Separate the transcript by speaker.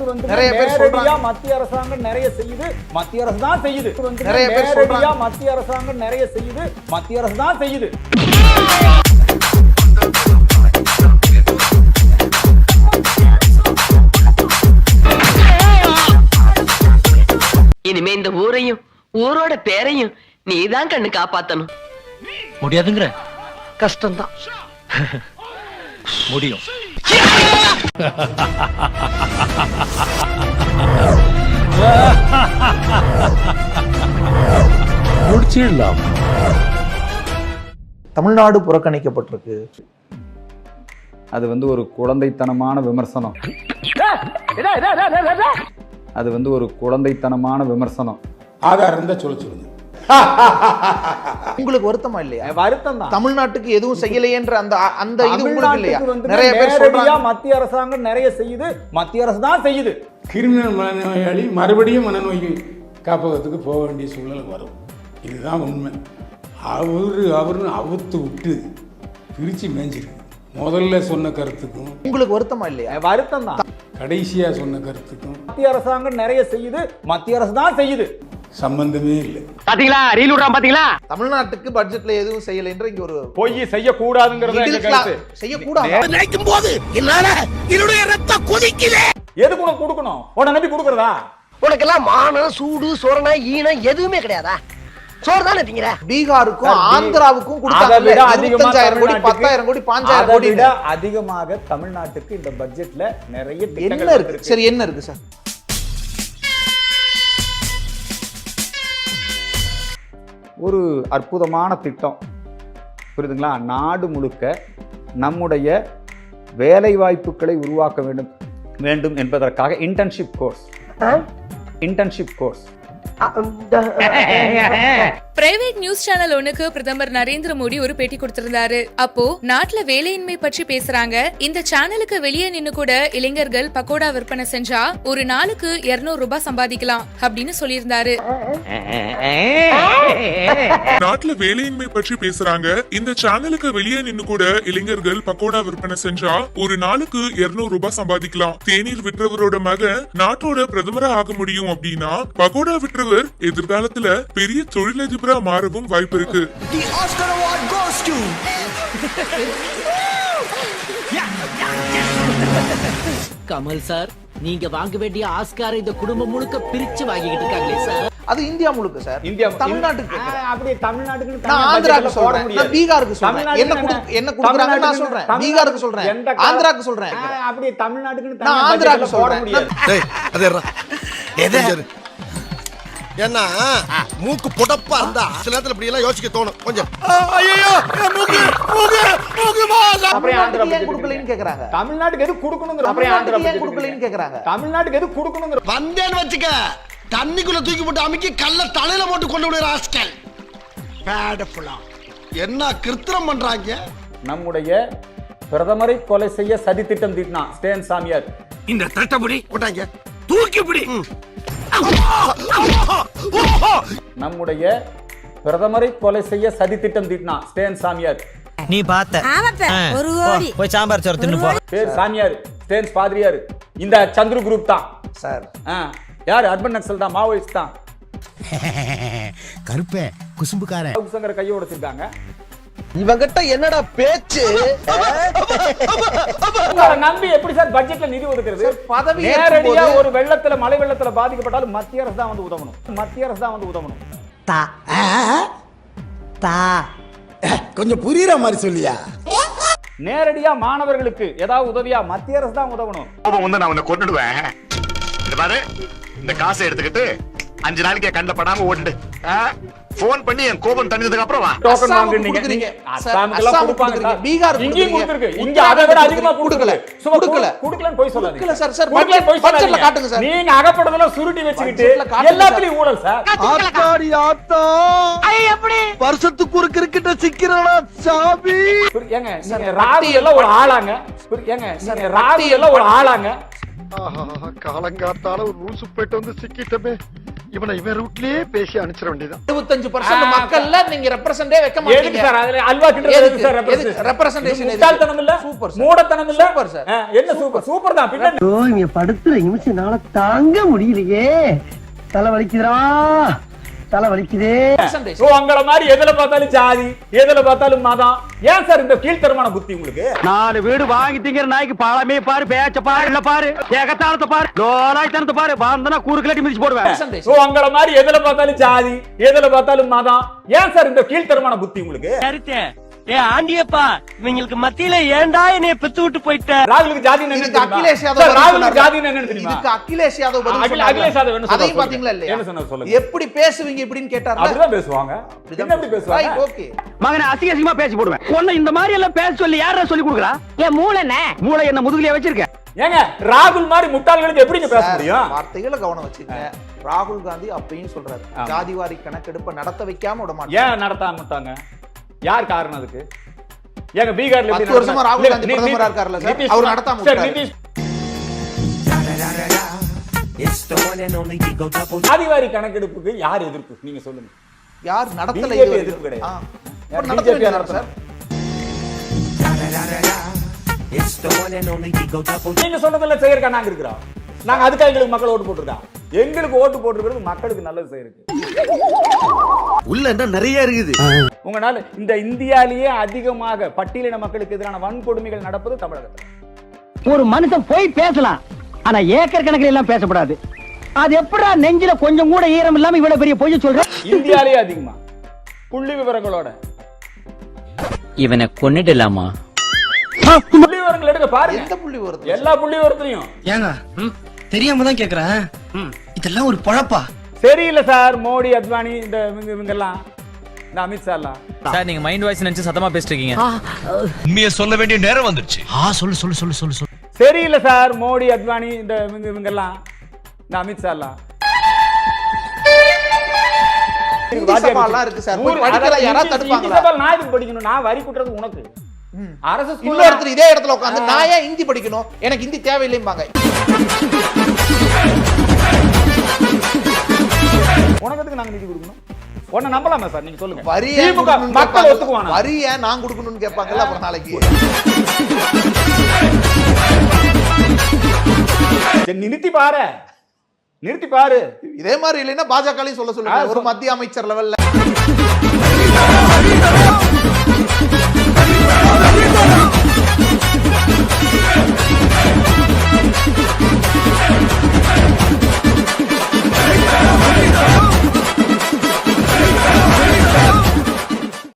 Speaker 1: இல்லையா நிறைய பேர் சொல்றாங்க.
Speaker 2: மத்திய அரசாங்கம் நிறைய செய்யுது. மத்திய அரசு தான் செய்யுது.
Speaker 1: நிறைய பேர் சொல்றாங்க.
Speaker 2: மத்திய அரசாங்கம் நிறைய செய்யுது. மத்திய அரசு தான் செய்யுது.
Speaker 3: இனிமே இந்த ஊரையும் ஊரோட பேரையும் நீதான் கண்ணு காப்பாத்தணும்.
Speaker 4: முடியாதுங்கிற.
Speaker 3: கஷ்டம்தான்.
Speaker 4: முடியும். முடிச்சிடலாம்.
Speaker 1: தமிழ்நாடு புறக்கணிக்கப்பட்டிருக்கு.
Speaker 2: அது வந்து ஒரு குழந்தைத்தனமான விமர்சனம். அது வந்து ஒரு குழந்தைத்தனமான விமர்சனம்.
Speaker 5: ஆதாரம் இருந்தா சொல்ல சொல்லுங்க
Speaker 1: உங்களுக்கு வருத்தமா இல்லையா?
Speaker 2: வருத்தம் தான்
Speaker 1: தமிழ்நாட்டுக்கு எதுவும் செய்யலையேன்ற அந்த அந்த இது உங்களுக்கு இல்லையா? நிறைய பேர் சொல்றாங்க.
Speaker 2: மத்திய அரசாங்கம் நிறைய செய்யுது. மத்திய அரசு தான் செய்யுது.
Speaker 5: கிரிமினல் மனநோயாளி மறுபடியும் மனநோய் காப்பகத்துக்கு போக வேண்டிய சூழல் வரும். இதுதான் உண்மை. அவரு அவருன்னு அவுத்து விட்டு பிரித்து மேய்ஞ்சிருக்கு முதல்ல சொன்ன கருத்துக்கும்
Speaker 1: உங்களுக்கு வருத்தமா இல்லையா?
Speaker 2: வருத்தம் தான்
Speaker 5: கடைசியா சொன்ன கருத்துக்கும்
Speaker 2: மத்திய அரசாங்கம் நிறைய செய்யுது. மத்திய அரசு தான் செய்யுது.
Speaker 5: சம்பந்தமே இல்லை.
Speaker 3: பாத்தீங்களா? ரீல் விடுறான் பாத்தீங்களா?
Speaker 1: தமிழ்நாட்டுக்கு பட்ஜெட்ல எதுவும் செய்யலைன்ற இங்க ஒரு
Speaker 2: பொய்
Speaker 1: middle class
Speaker 2: கருத்து.
Speaker 1: செய்யக்கூடாது?
Speaker 6: நினைக்கும் போது என்னால என்னுடைய ரத்தம் கொதிக்குது.
Speaker 2: எதுக்கு உனக்கு கொடுக்கணும்? உடனே நம்பி கொடுக்கறதா?
Speaker 3: உனக்கெல்லாம் மானம் சூடு சொரணை ஈனம் எதுவுமே கிடையாதா? சோறு தானே திங்கிற?
Speaker 1: பீகாருக்கும் ஆந்திராவுக்கும் கொடுத்தாங்க இருபத்தஞ்சாயிரம் கோடி பத்தாயிரம் கோடி பாஞ்சாயிரம் கோடி.
Speaker 2: விட அதிகமாக தமிழ்நாட்டுக்கு இந்த பட்ஜெட்ல நிறைய திட்டங்கள்
Speaker 1: என்ன இருக்கு. சரி என்ன இருக்கு சார்
Speaker 2: ஒரு அற்புதமான திட்டம். புரியுதுங்களா? நாடு முழுக்க நம்முடைய வேலை வாய்ப்புகளை உருவாக்க வேண்டும் வேண்டும் என்பதற்காக internship course internship course
Speaker 7: private news channel ஒண்ணுக்கு பிரதமர் நரேந்திர மோடி ஒரு பேட்டி கொடுத்திருந்தாரு. அப்போ நாட்டுல வேலையின்மை பற்றி பேசுறாங்க. இந்த சேனலுக்கு வெளியே நின்னு கூட இளைஞர்கள் பக்கோடா விற்பனை செஞ்சா ஒரு நாளுக்கு 200 ரூபாய் சம்பாதிக்கலாம் அப்படின்னு சொல்லியிருந்தாரு.
Speaker 8: நாட்டுல வேலையின்மை பற்றி பேசுறாங்க. இந்த சேனலுக்கு வெளியே நின்னு கூட இளைஞர்கள் பக்கோடா விற்பனை செஞ்சா ஒரு நாளுக்கு 200 ரூபாய் சம்பாதிக்கலாம். தேநீர் விற்றவரோட மகன் நாட்டோட பிரதமரா ஆக முடியும் அப்படின்னா பக்கோடா விற்றவர் எதிர்காலத்துல பெரிய தொழிலதிபரா மாறவும் வாய்ப்பு இருக்கு.
Speaker 9: கமல் சார் நீங்க வாங்க வேண்டிய ஆஸ்காரை இந்த குடும்பம் முழுக்க பிரிச்சு வாங்கிக்கிட்டு இருக்காங்களே சார்.
Speaker 1: அது இந்தியா முழுக்க சார்.
Speaker 2: இந்தியா
Speaker 1: தமிழ்நாட்டுக்கு.
Speaker 2: அப்படியே தமிழ்நாட்டுக்கு
Speaker 1: நான் ஆந்திராக்கு சொல்றேன். நான் பீகாருக்கு சொல்றேன். என்ன கொடு-
Speaker 2: என்ன?
Speaker 1: கொடுக்குறாங்க நான் சொல்றேன். பீகாருக்கு சொல்றேன். ஆந்திராக்கு சொல்றேன்.
Speaker 2: அப்படியே தமிழ்நாட்டுக்கு
Speaker 1: நான் ஆந்திராக்கு சொல்றேன்.
Speaker 2: முடியாது.
Speaker 6: எது? ஏன்னா மூக்கு புடப்பா இருந்தா சில நேரத்துல இப்படி எல்லாம் யோசிக்க தோணும். கொஞ்சம். ஐயோ மூக்கு மூக்கு மூக்கு
Speaker 2: அப்புறம் ஆந்திரா budget
Speaker 1: கொடுக்கலன்னு கேக்குறாங்க.
Speaker 2: தமிழ்நாட்டுக்கு எது கொடுக்கணுங்கிற அப்புறம் ஆந்திரா budget
Speaker 1: கொடுக்கலன்னு கேக்குறாங்க?
Speaker 2: தமிழ்நாட்டுக்கு எது கொடுக்கணுங்கிற
Speaker 6: வந்தேன்னு வச்சுக்க தண்ணிக்குள்ள தூக்கி போட்டு அமுக்கி கல்ல தலையில போட்டு கொண்டு விடுற ஆஸ்கல் பேடஃபுல்லா என்ன கிருத்திரம் பண்றாங்க?
Speaker 2: நம்முடைய பிரதமரை கொலை செய்ய சதி திட்டம் தீட்டினா ஸ்டேன் சாமியார்.
Speaker 6: இந்த தட்டபடி போட்டாங்க. தூக்கிப்பிடி.
Speaker 2: நம்முடைய பிரதமரை கொலை செய்ய சதி திட்டம் தீட்டினா ஸ்டேன் சாமியார்.
Speaker 4: நீ பார்த்த.
Speaker 10: ஒரு கோடி.
Speaker 4: போய் சாம்பார் சோறு தின்னு போ.
Speaker 2: பேர் சாமியார் ஸ்டேன் பாதிரியார். இந்த சந்துரு குரூப் தான்.
Speaker 1: சார்.
Speaker 2: யார்? அர்பன் நக்சல் தான் மாவோயிஸ்ட் தான்.
Speaker 6: கருப்பே குசும்புக்கார
Speaker 2: சங்கர கையை உடைச்சிருக்காங்க
Speaker 6: இவங்கிட்ட என்னடா பேச்சு?
Speaker 2: உங்களை நம்பி எப்படி சார் பட்ஜெட்ல நிதி ஒதுக்குறது?
Speaker 1: சார், பதவி
Speaker 2: நேரடியா ஒரு வெள்ளத்துல மழை வெள்ளத்துல பாதிக்கப்பட்டாலும் மத்திய அரசு தான் வந்து உதவணும். மத்திய அரசு தான் வந்து உதவணும்.
Speaker 10: தா தா
Speaker 6: கொஞ்சம் புரியுற மாதிரி சொல்லியா?
Speaker 2: நேரடியா மாணவர்களுக்கு ஏதாவது உதவியா மத்திய அரசு தான் உதவணும்.
Speaker 11: வந்து நான் உன்னை கொண்டுடுவேன் இந்த காசை எடுத்துக்கிட்டு அஞ்சு நாளைக்கு கண்ணில் படாம ஓட்டுடு போன் பண்ணி என் கோபம் தணிஞ்சதுக்கு அப்புறம் வா.
Speaker 2: டோக்கன் அஸ்ஸாமுக்கெல்லாம்
Speaker 1: அஸ்ஸாமுக்கு
Speaker 2: கொடுப்பாங்க.
Speaker 1: பீகாருக்கு
Speaker 2: இங்கேயும். கொடுத்துருக்கு. இங்க அதை விட அதிகமா
Speaker 1: கொடுக்கல.
Speaker 2: கொடுக்கல. கொடுக்கலன்னு போய் சொல்லாதீங்க.
Speaker 1: கொடுக்கல சார், சார்.
Speaker 2: கொடுக்கலன்னு போய்
Speaker 1: பட்ஜெட்ல. காட்டுங்க சார்.
Speaker 2: நீங்க அகப்படுறதெல்லாம் சுருட்டி
Speaker 1: சார்.
Speaker 2: எல்லாத்துலயும் ஊழல் சார்.
Speaker 6: ஆத்தாடி ஆத்தா. வருஷத்துக்கு ஒரு கிரிக்கெட்ட சிக்கிறடா சாமி?
Speaker 2: புரி- ஏங்க
Speaker 1: சார்,
Speaker 2: ராகு எல்லாம் ஒரு ஆளாங்க. ஏங்க
Speaker 1: சார், பட்டி-
Speaker 2: எல்லாம் ஒரு ஆளாங்க.
Speaker 11: காலங்காத்தால ஒரு ரூசு போயிட்டு வந்து சிக்கிட்டமே.
Speaker 6: இவனை இவன் ரூட்லயே பேசி அனுப்பிச்சிட வேண்டியதான்
Speaker 1: எழுபத்தஞ்சு பர்சன்ட் மக்கள்ல நீங்க ரெப்ரசென்டே வைக்க மாட்டீங்க.
Speaker 2: சார்? அதுல அல்வா சார்? முட்டாள்தனம் இல்ல?
Speaker 1: Super, sir.
Speaker 2: மூடத்தனம் இல்ல?
Speaker 1: Super, sir.
Speaker 2: ஆ, என்ன சூப்பர் சூப்பர் தான். பின்னாடி
Speaker 3: ஓ இங்க படுத்துற நிமிஷம்னால தாங்க முடியலையே. தலை வலிக்குதுடா தலை வலிக்குதே.
Speaker 2: ஓ உங்கள மாதிரி எதுல பார்த்தாலும் ஜாதி எதுல பார்த்தாலும் மதம். ஏன் சார் இந்த கீழ்த்தரமான புத்தி உங்களுக்கு?
Speaker 3: நாலு வீடு வாங்கி திங்கிற நாய்க்கு பாலமே பாரு பேச்ச பாரு இல்ல பாரு ஏகத்தானத்தை பாரு லோலாய்த்தனத்தை பாரு வந்தனா கூறுக்கலாட்டி மிதிச்சு போடுவேன்.
Speaker 2: ஓ உங்கள மாதிரி எதுல பார்த்தாலும் ஜாதி எதுல பார்த்தாலும் மதம். ஏன் சார் இந்த கீழ்த்தரமான புத்தி உங்களுக்கு?
Speaker 3: ஏ ஆண்டியப்பா இவங்களுக்கு மத்தியில ஏன்டா என்னைய பெத்து விட்டு போயிட்ட?
Speaker 2: ராகுலுக்கு ஜாதி என்ன
Speaker 1: இதுக்கு அகிலேஷ் யாதவ்
Speaker 2: ராகுலுக்கு. ஜாதி என்ன தெரியுமா?
Speaker 1: இதுக்கு அகிலேஷ் யாதவ் பதில்.
Speaker 2: அகிலேஷ் யாதவ் என்ன
Speaker 1: அதையும். பாத்தீங்களா இல்லையா?
Speaker 2: என்ன சொன்னார் சொல்லுங்க.
Speaker 1: எப்படி பேசுவீங்க இப்படின்னு கேட்டார்ல?
Speaker 2: அப்படிதான் பேசுவாங்க. என்ன எப்படி பேசுவாங்க?
Speaker 1: ஓகே
Speaker 3: மகனை அசிங்க அசிங்கமா பேசி போடுவேன். உன்னை இந்த மாதிரி எல்லாம் பேச சொல்லி யாரா சொல்லி கொடுக்குறா?
Speaker 10: என் மூளைனே
Speaker 3: மூளை என்ன முதுகுலயே வச்சிருக்க?
Speaker 2: ஏங்க ராகுல் மாதிரி முட்டாள்களுக்கு எப்படிங்க பேச முடியும்?
Speaker 1: வார்த்தைகளை கவனம் வச்சுங்க ராகுல் காந்தி அப்பயும் சொல்றாரு. ஜாதிவாரி கணக்கெடுப்பை நடத்த வைக்காம விட மாட்டேன்
Speaker 2: ஏன் நடத்தாம விட்டாங்க? யார் காரணம் அதுக்கு? ஏங்க பீகார்ல
Speaker 1: பத்து வருஷமா ராகுல் காந்தி பிரதமரா இருக்காருல்ல சார், அவர் நடத்தாம
Speaker 2: சார். நிதிஷ் கணக்கெடுப்புக்கு யார் எதிர்ப்பு? நீங்க சொல்லுங்க.
Speaker 1: யார் நடத்தல
Speaker 2: எதிர்ப்பு கிடையாது.
Speaker 1: வேண்டியது
Speaker 2: நடத்தல? நீங்க சொல்றதெல்லாம் செய்யறக்கா நாங்க இருக்கிறோம். நாங்க அதுக்காக எங்களுக்கு மக்கள் ஓட்டு போட்டிருக்கோம். எங்களுக்கு ஓட்டு போட்டிருக்கிறது மக்களுக்கு நல்லது செய்யறதுக்கு.
Speaker 6: உள்ள என்ன நிறைய இருக்குது.
Speaker 2: உங்களால இந்த இந்தியாலேயே அதிகமாக பட்டியலின மக்களுக்கு எதிரான வன்கொடுமைகள் நடப்பது தமிழகத்தில்.
Speaker 3: ஒரு மனுஷன் போய் பேசலாம் ஆனா ஏக்கர் கணக்கில் எல்லாம் பேசக்கூடாது அது எப்படா நெஞ்சில கொஞ்சம் கூட ஈரம் இல்லாம இவ்வளவு பெரிய பொய்ய சொல்ற?
Speaker 2: இந்தியாலேயே அதிகமா? புள்ளி விவரங்களோட.
Speaker 9: இவனை கொன்னிடலாமா?
Speaker 2: புள்ளி விவரங்கள் எடுக்க பாருங்க.
Speaker 1: எந்த புள்ளி வருது
Speaker 2: எல்லா புள்ளி விவரத்திலையும்.
Speaker 4: ஏங்க தெரியாம தான் கேக்குறேன். இதெல்லாம் ஒரு பழப்பா?
Speaker 2: சரியில்லை சார் மோடி அத்வானி இந்த இவங்க இவங்கெல்லாம் இந்த அமித்ஷா எல்லாம்
Speaker 4: சார் நீங்க மைண்ட் வாய்ஸ் நினைச்சு சத்தமா பேசிட்டு இருக்கீங்க உண்மையை சொல்ல வேண்டிய நேரம் வந்துருச்சு. ஆ சொல்லு சொல்லு சொல்லு சொல்லு சொல்லு.
Speaker 2: சரியில்லை சார் மோடி அத்வானி இந்த இவங்க இவங்கெல்லாம். நான் நான் ஸ்கூல்ல-
Speaker 1: இன்னொருத்தர் இதே இடத்துல உட்காந்து நான் ஏன் ஹிந்தி படிக்கணும்? எனக்கு ஹிந்தி தேவையில்லைம்பாங்க.
Speaker 2: உனக்கு எதுக்கு நாங்க நிதி கொடுக்கணும்? உன்னை நம்பலாமா சார்? நீங்க சொல்லுங்க.
Speaker 1: வரி ஏன்
Speaker 2: திமுக
Speaker 1: கொடுக்கணும்னு
Speaker 2: மக்கள்
Speaker 1: கேட்பாங்க.
Speaker 2: ஒத்துக்குவானா?
Speaker 1: வரி ஏன் நான் கொடுக்கணும்னு கேட்பாங்கல்ல அப்புறம் நாளைக்கு.
Speaker 2: நிறுத்தி பாரு. நிறுத்தி பாரு.
Speaker 1: இதே மாதிரி இல்லைன்னா பாஜகலையும் சொல்ல சொல்லுங்க. ஒரு மத்திய அமைச்சர் லெவல்ல